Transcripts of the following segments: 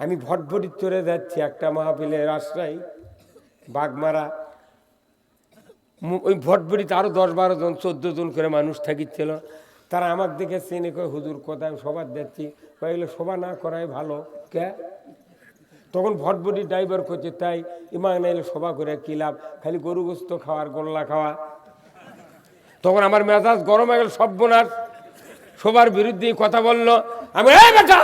আমি ভটভটি চড়ে যাচ্ছি একটা মাহফিলের আশ্রয় বাগমারা। ওই ভটভটিতে আরও দশ বারো জন, চোদ্দ জন করে মানুষ থাকিচ্ছিল। তারা আমার দিকে চেনে, কয়, হুজুর কোথায় সবার যাচ্ছি কয়েকগুলো সভা না করাই ভালো। কে? তখন ভটভটি ড্রাইভার করছে তাই ইমান এলে সভা করে কি লাভ? খালি গরু গোস্ত খাওয়ার গোল্লা খাওয়া। তখন আমার মেজাজ গরম হয়ে গেল সব্যনাশ সবার বিরুদ্ধে কথা বলল। আমি বেটা!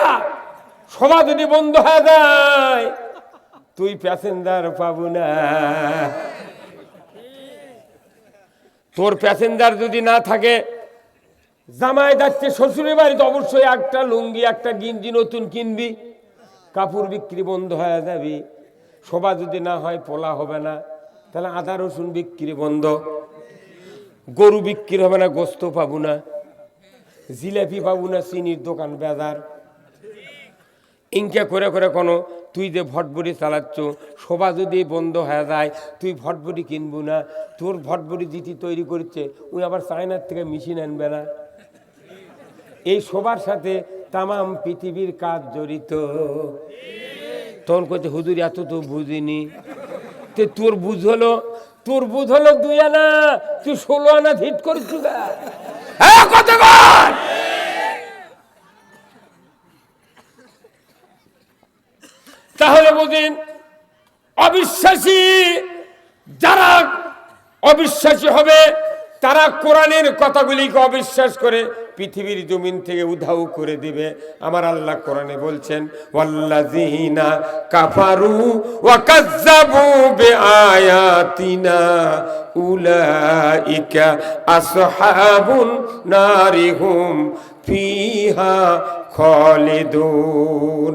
সভা যদি বন্ধ হয়ে যায়, তুই প্যাসেঞ্জার পাবো না। তোর প্যাসেঞ্জার যদি না থাকে, জামাই যাচ্ছে শ্বশুরের বাড়িতে, অবশ্যই একটা লুঙ্গি, একটা গিঞ্জি নতুন কিনবি, কাপড় বিক্রি বন্ধ হয়ে যাবি। সভা যদি না হয়, পোলা হবে না, তাহলে আদা রসুন বিক্রি বন্ধ। গরু বিক্রি হবে না, গোস্ত পাবো না। জিলাপি পাবো না, চিনির দোকান বেজার। ইনকে করে করে কোনো, তুই যে ভটবড়ি চালাচ্ছ, শোভা যদি বন্ধ হয়ে যায়, তুই ভটবড়ি কিনবো না, তোর ভটবড়ি যেটি তৈরি করছে ওই আবার চায়নার থেকে মেশিন আনবে না? এই সবার সাথে তামাম পৃথিবীর কাজ জড়িত। তখন করছে হুজুর, এত তো বুঝিনি। তে তোর বুঝ হলো, তোর বুঝ হলো দুই আনা, তুই ষোলো আনা হিট করছু গা হ্যাঁ, কত কর? তাহলে বুঝেন অবিশ্বাসী, যারা অবিশ্বাসী হবে, তারা কোরআনের কথাগুলিকে অবিশ্বাস করে পৃথিবীর জমিন থেকে উধাও করে দিবে। আমার আল্লাহ কোরআনে বলছেন, ওয়াল্লাযীনা কাফারু ওয়া কাযযাবু বিআয়াতিনা উলাইকা আসহাবুন নারিহুম ফিহা খালিদুন।